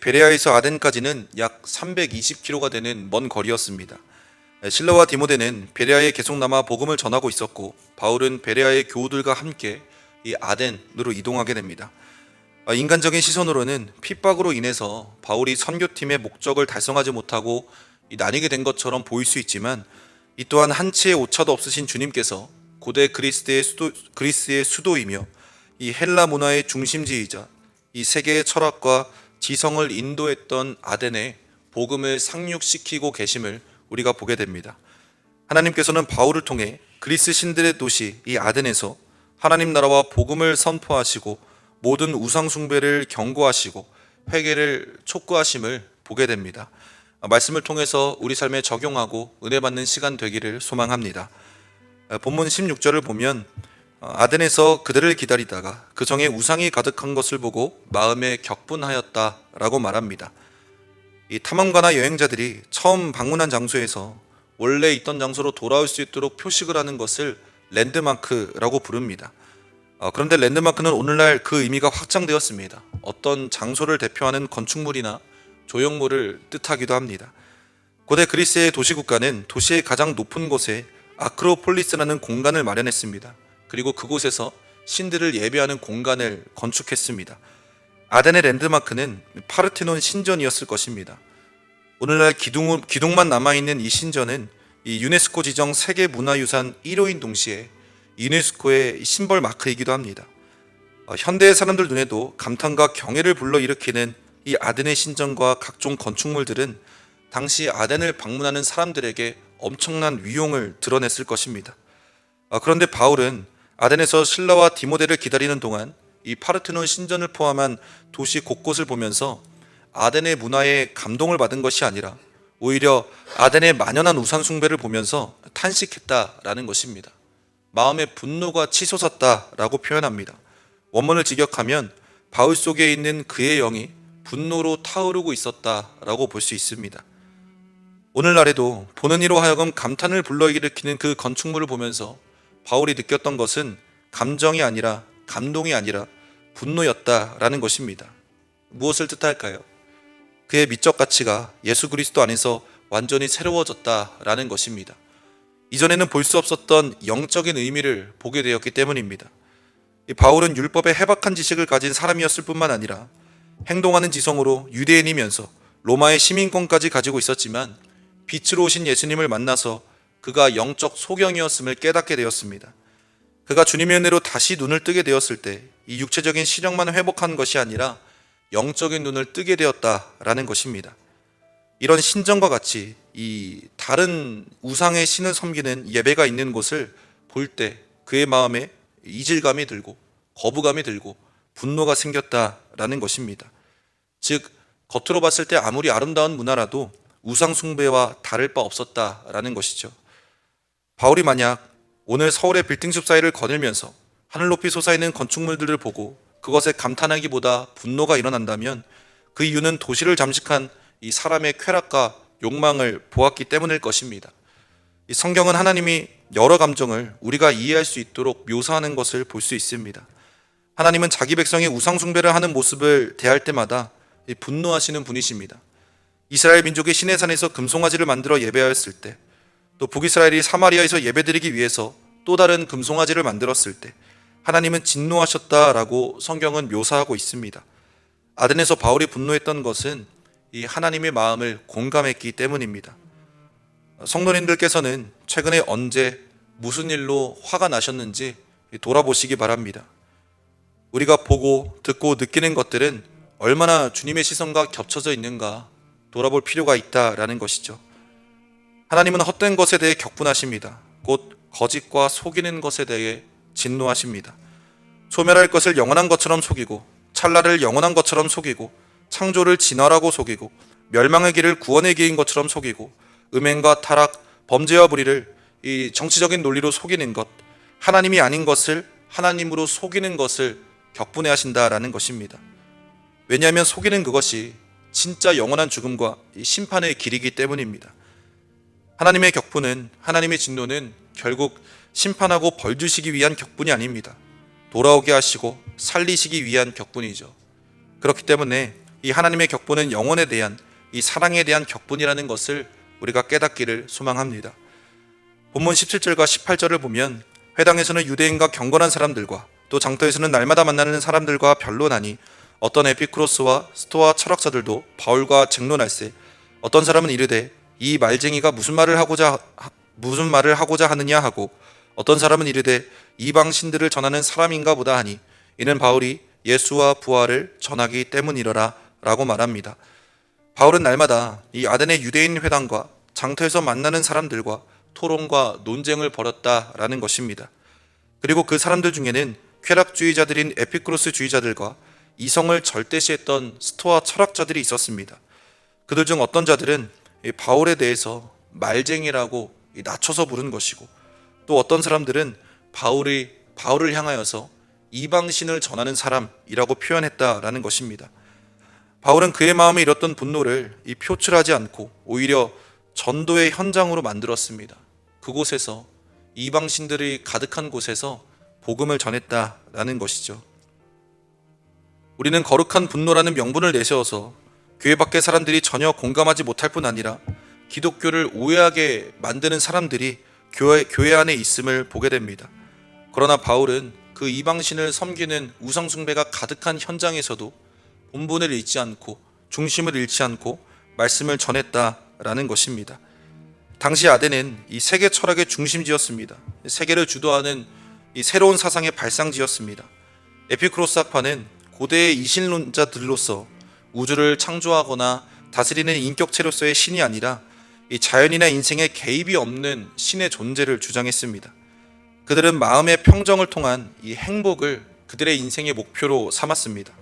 이 베레아에서 아덴까지는 약 320km가 되는 먼 거리였습니다. 실라와 디모데는 베레아에 계속 남아 복음을 전하고 있었고 바울은 베레아의 교우들과 함께 이 아덴으로 이동하게 됩니다. 아, 인간적인 시선으로는 핍박으로 인해서 바울이 선교팀의 목적을 달성하지 못하고 이 나뉘게 된 것처럼 보일 수 있지만 이 또한 한치의 오차도 없으신 주님께서 고대 그리스의 수도 그리스의 수도이며 이 헬라 문화의 중심지이자 이 세계의 철학과 지성을 인도했던 아덴에 복음을 상륙시키고 계심을 우리가 보게 됩니다. 하나님께서는 바울을 통해 그리스 신들의 도시 이 아덴에서 하나님 나라와 복음을 선포하시고 모든 우상 숭배를 경고하시고 회개를 촉구하심을 보게 됩니다. 말씀을 통해서 우리 삶에 적용하고 은혜 받는 시간 되기를 소망합니다. 본문 16절을 보면 아덴에서 그들을 기다리다가 그 성에 우상이 가득한 것을 보고 마음에 격분하였다라고 말합니다. 이 탐험가나 여행자들이 처음 방문한 장소에서 원래 있던 장소로 돌아올 수 있도록 표식을 하는 것을 랜드마크라고 부릅니다. 어, 그런데 랜드마크는 오늘날 그 의미가 확장되었습니다. 어떤 장소를 대표하는 건축물이나 조형물을 뜻하기도 합니다. 고대 그리스의 도시국가는 도시의 가장 높은 곳에 아크로폴리스라는 공간을 마련했습니다. 그리고 그곳에서 신들을 예배하는 공간을 건축했습니다. 아덴의 랜드마크는 파르테논 신전이었을 것입니다. 오늘날 기둥, 기둥만 남아있는 이 신전은 이 유네스코 지정 세계문화유산 1호인 동시에 유네스코의 심벌 마크이기도 합니다. 어, 현대의 사람들 눈에도 감탄과 경애를 불러일으키는 이 아덴의 신전과 각종 건축물들은 당시 아덴을 방문하는 사람들에게 엄청난 위용을 드러냈을 것입니다. 아, 그런데 바울은 아덴에서 신라와 디모데를 기다리는 동안 이 파르테논 신전을 포함한 도시 곳곳을 보면서 아덴의 문화에 감동을 받은 것이 아니라 오히려 아덴의 만연한 우상 숭배를 보면서 탄식했다라는 것입니다. 마음의 분노가 치솟았다라고 표현합니다. 원문을 직역하면 바울 속에 있는 그의 영이 분노로 타오르고 있었다라고 볼 수 있습니다. 오늘날에도 보는 이로 하여금 감탄을 불러일으키는 그 건축물을 보면서 바울이 느꼈던 것은 감정이 아니라 감동이 아니라 분노였다라는 것입니다. 무엇을 뜻할까요? 그의 미적 가치가 예수 그리스도 안에서 완전히 새로워졌다라는 것입니다. 이전에는 볼 수 없었던 영적인 의미를 보게 되었기 때문입니다. 이 바울은 율법의 해박한 지식을 가진 사람이었을 뿐만 아니라 행동하는 지성으로 유대인이면서 로마의 시민권까지 가지고 있었지만 빛으로 오신 예수님을 만나서 그가 영적 소경이었음을 깨닫게 되었습니다. 그가 주님의 은혜로 다시 눈을 뜨게 되었을 때 이 육체적인 시력만 회복한 것이 아니라 영적인 눈을 뜨게 되었다라는 것입니다. 이런 신전과 같이 이 다른 우상의 신을 섬기는 예배가 있는 곳을 볼 때 그의 마음에 이질감이 들고 거부감이 들고 분노가 생겼다라는 것입니다. 즉 겉으로 봤을 때 아무리 아름다운 문화라도 우상 숭배와 다를 바 없었다라는 것이죠. 바울이 만약 오늘 서울의 빌딩 숲 사이를 거닐면서 하늘 높이 솟아있는 건축물들을 보고 그것에 감탄하기보다 분노가 일어난다면 그 이유는 도시를 잠식한 이 사람의 쾌락과 욕망을 보았기 때문일 것입니다. 이 성경은 하나님이 여러 감정을 우리가 이해할 수 있도록 묘사하는 것을 볼 수 있습니다. 하나님은 자기 백성이 우상숭배를 하는 모습을 대할 때마다 이 분노하시는 분이십니다. 이스라엘 민족이 시내산에서 금송아지를 만들어 예배하였을 때, 또 북이스라엘이 사마리아에서 예배드리기 위해서 또 다른 금송아지를 만들었을 때, 하나님은 진노하셨다라고 성경은 묘사하고 있습니다. 아덴에서 바울이 분노했던 것은 이 하나님의 마음을 공감했기 때문입니다. 성도님들께서는 최근에 언제 무슨 일로 화가 나셨는지 돌아보시기 바랍니다. 우리가 보고 듣고 느끼는 것들은 얼마나 주님의 시선과 겹쳐져 있는가 돌아볼 필요가 있다라는 것이죠. 하나님은 헛된 것에 대해 격분하십니다. 곧 거짓과 속이는 것에 대해 진노하십니다. 소멸할 것을 영원한 것처럼 속이고 찰나를 영원한 것처럼 속이고 창조를 진화라고 속이고 멸망의 길을 구원의 길인 것처럼 속이고 음행과 타락, 범죄와 불의를 이 정치적인 논리로 속이는 것, 하나님이 아닌 것을 하나님으로 속이는 것을 격분해 하신다라는 것입니다. 왜냐하면 속이는 그것이 진짜 영원한 죽음과 심판의 길이기 때문입니다. 하나님의 격분은 하나님의 진노는 결국 심판하고 벌 주시기 위한 격분이 아닙니다. 돌아오게 하시고 살리시기 위한 격분이죠. 그렇기 때문에 이 하나님의 격분은 영혼에 대한 이 사랑에 대한 격분이라는 것을 우리가 깨닫기를 소망합니다. 본문 17절과 18절을 보면 회당에서는 유대인과 경건한 사람들과 또 장터에서는 날마다 만나는 사람들과 변론하니 어떤 에피크로스와 스토아 철학자들도 바울과 쟁론할세 어떤 사람은 이르되 이 말쟁이가 무슨 말을 하고자 하- 무슨 말을 하고자 하느냐 하고 어떤 사람은 이르되 이방 신들을 전하는 사람인가 보다 하니 이는 바울이 예수와 부활을 전하기 때문이러라 라고 말합니다. 바울은 날마다 이 아덴의 유대인 회당과 장터에서 만나는 사람들과 토론과 논쟁을 벌였다라는 것입니다. 그리고 그 사람들 중에는 쾌락주의자들인 에피크로스주의자들과 이성을 절대시했던 스토아 철학자들이 있었습니다. 그들 중 어떤 자들은 이 바울에 대해서 말쟁이라고 이 낮춰서 부른 것이고 또 어떤 사람들은 바울이 바울을 향하여서 이방신을 전하는 사람이라고 표현했다라는 것입니다. 바울은 그의 마음에 일었던 분노를 이 표출하지 않고 오히려 전도의 현장으로 만들었습니다. 그곳에서 이방신들이 가득한 곳에서 복음을 전했다라는 것이죠. 우리는 거룩한 분노라는 명분을 내세워서 교회 밖의 사람들이 전혀 공감하지 못할 뿐 아니라 기독교를 오해하게 만드는 사람들이 교회, 교회 안에 있음을 보게 됩니다. 그러나 바울은 그 이방신을 섬기는 우상숭배가 가득한 현장에서도 본분을 잃지 않고 중심을 잃지 않고 말씀을 전했다라는 것입니다. 당시 아덴은 이 세계 철학의 중심지였습니다. 세계를 주도하는 이 새로운 사상의 발상지였습니다. 에피크로스 학파는 고대의 이신론자들로서 우주를 창조하거나 다스리는 인격체로서의 신이 아니라 이 자연이나 인생에 개입이 없는 신의 존재를 주장했습니다. 그들은 마음의 평정을 통한 이 행복을 그들의 인생의 목표로 삼았습니다.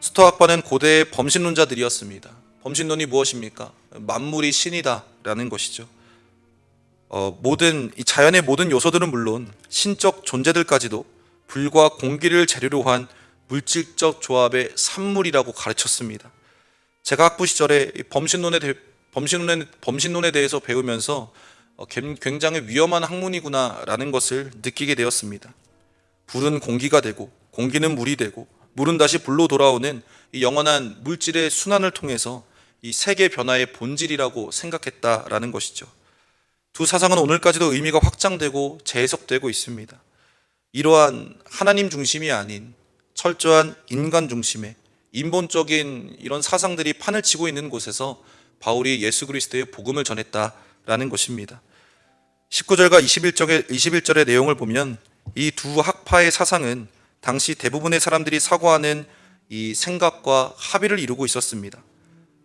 스토학파는 고대의 범신론자들이었습니다. 범신론이 무엇입니까? 만물이 신이다라는 것이죠. 어, 모든 이 자연의 모든 요소들은 물론 신적 존재들까지도 불과 공기를 재료로 한 물질적 조합의 산물이라고 가르쳤습니다. 제가 학부 시절에 이 범신론에 대, 범신론에, 범신론에 대해서 배우면서 어, 굉- 굉장히 위험한 학문이구나라는 것을 느끼게 되었습니다. 불은 공기가 되고 공기는 물이 되고 물은 다시 불로 돌아오는 이 영원한 물질의 순환을 통해서 이 세계 변화의 본질이라고 생각했다라는 것이죠. 두 사상은 오늘까지도 의미가 확장되고 재해석되고 있습니다. 이러한 하나님 중심이 아닌 철저한 인간 중심의 인본적인 이런 사상들이 판을 치고 있는 곳에서 바울이 예수 그리스도의 복음을 전했다라는 것입니다. 19절과 21절의, 21절의 내용을 보면 이 두 학파의 사상은 당시 대부분의 사람들이 사고하는 이 생각과 합의를 이루고 있었습니다.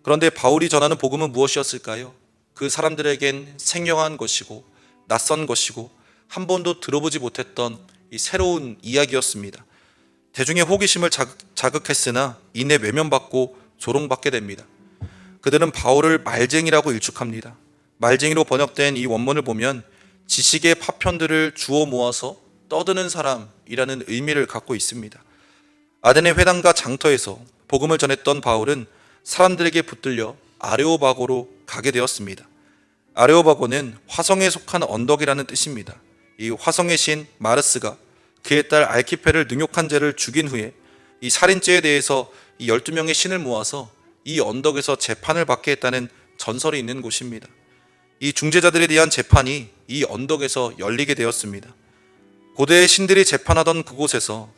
그런데 바울이 전하는 복음은 무엇이었을까요? 그 사람들에겐 생경한 것이고 낯선 것이고 한 번도 들어보지 못했던 이 새로운 이야기였습니다. 대중의 호기심을 자극, 자극 했으나 이내 외면받고 조롱받게 됩니다. 그들은 바울을 말쟁이라고 일축합니다. 말쟁이로 번역된 이 원문을 보면 지식의 파편들을 주워 모아서 떠드는 사람이라는 의미를 갖고 있습니다. 아덴의 회당과 장터에서 복음을 전했던 바울은 사람들에게 붙들려 아레오바고로 가게 되었습니다. 아레오바고는 화성에 속한 언덕이라는 뜻입니다. 이 화성의 신 마르스가 그의 딸 알키페를 능욕한 죄를 죽인 후에 이 살인죄에 대해서 이 12명의 신을 모아서 이 언덕에서 재판을 받게 했다는 전설이 있는 곳입니다. 이 중재자들에 대한 재판이 이 언덕에서 열리게 되었습니다. 고대의 신들이 재판하던 그곳에서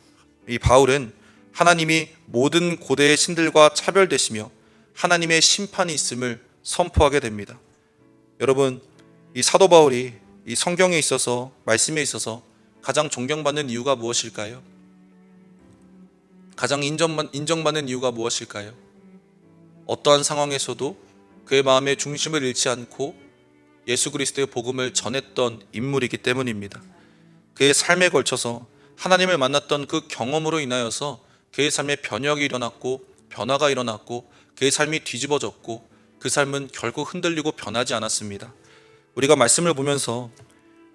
이 바울은 하나님이 모든 고대의 신들과 차별되시며 하나님의 심판이 있음을 선포하게 됩니다. 여러분, 이 사도 바울이 이 성경에 있어서 말씀에 있어서 가장 존경받는 이유가 무엇일까요? 가장 인정받, 인정받는 이유가 무엇일까요? 어떠한 상황에서도 그의 마음의 중심을 잃지 않고 예수 그리스도의 복음을 전했던 인물이기 때문입니다. 그의 삶에 걸쳐서 하나님을 만났던 그 경험으로 인하여서 그의 삶에 변혁이 일어났고 변화가 일어났고 그의 삶이 뒤집어졌고 그 삶은 결국 흔들리고 변하지 않았습니다. 우리가 말씀을 보면서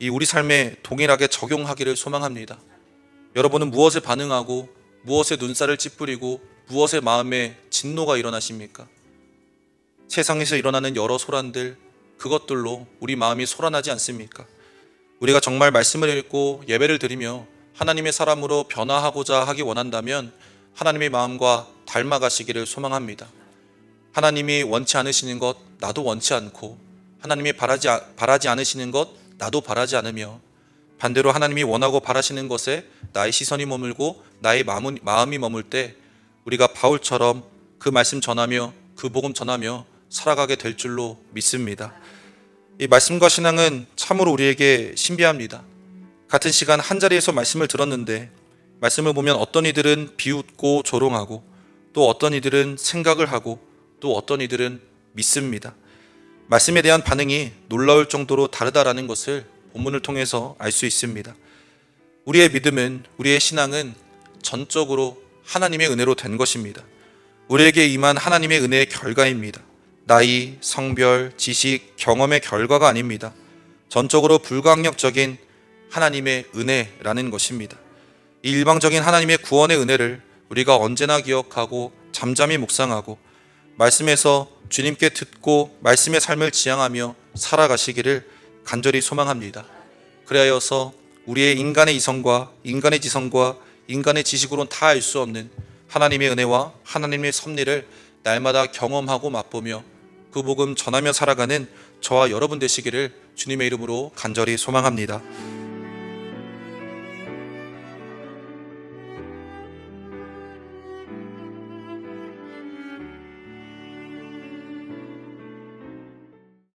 이 우리 삶에 동일하게 적용하기를 소망합니다. 여러분은 무엇에 반응하고 무엇에 눈살을 찌푸리고 무엇에 마음에 진노가 일어나십니까? 세상에서 일어나는 여러 소란들 그것들로 우리 마음이 소란하지 않습니까? 우리가 정말 말씀을 읽고 예배를 드리며 하나님의 사람으로 변화하고자 하기 원한다면 하나님의 마음과 닮아가시기를 소망합니다. 하나님이 원치 않으시는 것 나도 원치 않고 하나님이 바라지, 아- 바라지 않으시는 것 나도 바라지 않으며 반대로 하나님이 원하고 바라시는 것에 나의 시선이 머물고 나의 마음이, 머물 때 우리가 바울처럼 그 말씀 전하며 그 복음 전하며 살아가게 될 줄로 믿습니다. 이 말씀과 신앙은 참으로 우리에게 신비합니다. 같은 시간 한 자리에서 말씀을 들었는데 말씀을 보면 어떤 이들은 비웃고 조롱하고 또 어떤 이들은 생각을 하고 또 어떤 이들은 믿습니다. 말씀에 대한 반응이 놀라울 정도로 다르다라는 것을 본문을 통해서 알 수 있습니다. 우리의 믿음은 우리의 신앙은 전적으로 하나님의 은혜로 된 것입니다. 우리에게 임한 하나님의 은혜의 결과입니다. 나이, 성별, 지식, 경험의 결과가 아닙니다. 전적으로 불가항력적인 하나님의 은혜라는 것입니다. 이 일방적인 하나님의 구원의 은혜를 우리가 언제나 기억하고 잠잠히 묵상하고 말씀에서 주님께 듣고 말씀의 삶을 지향하며 살아가시기를 간절히 소망합니다. 그리하여서 우리의 인간의 이성과 인간의 지성과 인간의 지식으로는 다 알 수 없는 하나님의 은혜와 하나님의 섭리를 날마다 경험하고 맛보며 그 복음 전하며 살아가는 저와 여러분 되시기를 주님의 이름으로 간절히 소망합니다.